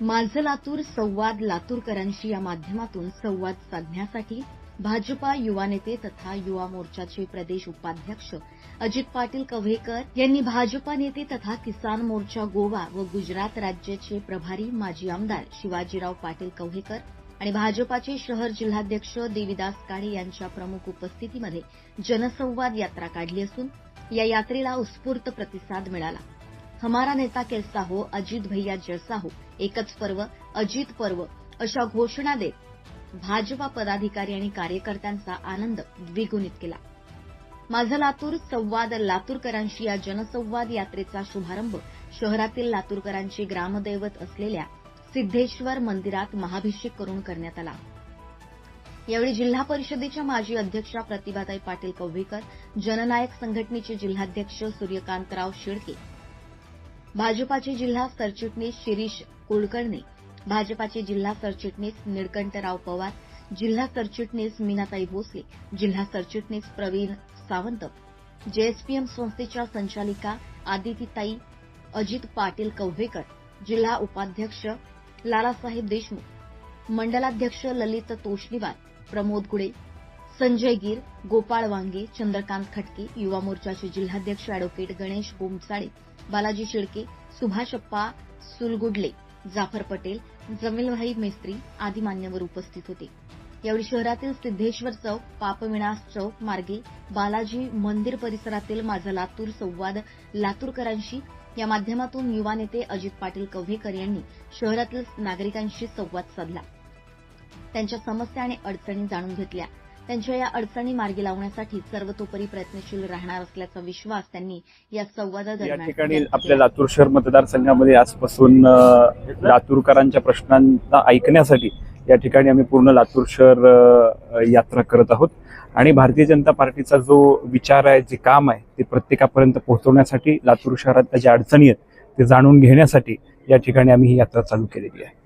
माझं लातूर संवाद लातूरकरांशी या माध्यमातून संवाद साधण्यासाठी भाजपा युवा नेते तथा युवा मोर्चाचे प्रदेश उपाध्यक्ष अजित पाटील कव्हेकर यांनी भाजपा नेते तथा किसान मोर्चा गोवा व गुजरात राज्याचे प्रभारी माजी आमदार शिवाजीराव पाटील कव्हेकर आणि भाजपाचे शहर जिल्हाध्यक्ष देविदास काळे यांच्या प्रमुख उपस्थितीमध्ये जनसंवाद यात्रा काढली असून या यात्रेला उत्स्फूर्त प्रतिसाद मिळाला. हमारा नेता कैसा हो अजित भैया जैसा हो एकच पर्व अजित पर्व अशा घोषणा देत भाजपा पदाधिकारी आणि कार्यकर्त्यांचा आनंद द्विगुणित केला. माझं लातूर संवाद लातूरकरांशी या जनसंवाद यात्रेचा शुभारंभ शहरातील लातूरकरांची ग्रामदैवत असलेल्या सिद्धेश्वर मंदिरात महाभिषेक करून करण्यात आला. यावेळी जिल्हा परिषदेच्या माजी अध्यक्षा प्रतिभाताई पाटील कव्हेकर जननायक संघटनेचे जिल्हाध्यक्ष सूर्यकांतराव शेळके भाजपाचे जिल्हा सरचिटणीस शिरीष कुलकर्णी भाजपाचे जिल्हा सरचिटणीस निळकंठराव पवार जिल्हा सरचिटणीस मीनाताई भोसले जिल्हा सरचिटणीस प्रवीण सावंत जेएसपीएम संस्थेच्या संचालिका आदितीताई अजित पाटील कव्हेकर जिल्हा उपाध्यक्ष लालासाहेब देशमुख मंडलाध्यक्ष ललित तोष्णीवार प्रमोद गुडे संजय गीर गोपाळ वांगे चंद्रकांत खटके युवा मोर्चाचे जिल्हाध्यक्ष अॅडव्होकेट गणेश गोमसाळे बालाजी शिडके सुभाषप्पा सुलगुडले जाफर पटेल जमीलभाई मेस्त्री आदी मान्यवर उपस्थित होते. यावेळी शहरातील सिद्धेश्वर चौक पापविनाश चौक मार्गे बालाजी मंदिर परिसरातील माझा लातूर संवाद लातूरकरांशी. या माध्यमातून युवा नेते अजित पाटील कव्हेकर यांनी शहरातील नागरिकांशी संवाद साधला. त्यांच्या समस्या आणि अडचणी जाणून घेतल्या. त्यांच्या या अडचणी मार्गी लावण्यासाठी सर्वतोपरी प्रयत्नशील राहणार असल्याचा विश्वास त्यांनी या या संवादादरम्यान ठिकाणी आपल्या. लातूर शहर मतदारसंघामध्ये आजपासून लातूरकरांच्या प्रश्नांना ऐकण्यासाठी या ठिकाणी आम्ही पूर्ण लातूर शहर यात्रा करत आहोत आणि भारतीय जनता पार्टीचा जो विचार आहे जे काम आहे ते प्रत्येकापर्यंत पोहोचवण्यासाठी लातूर शहरातल्या ज्या अडचणी आहेत ते जाणून घेण्यासाठी या ठिकाणी आम्ही ही यात्रा चालू केलेली आहे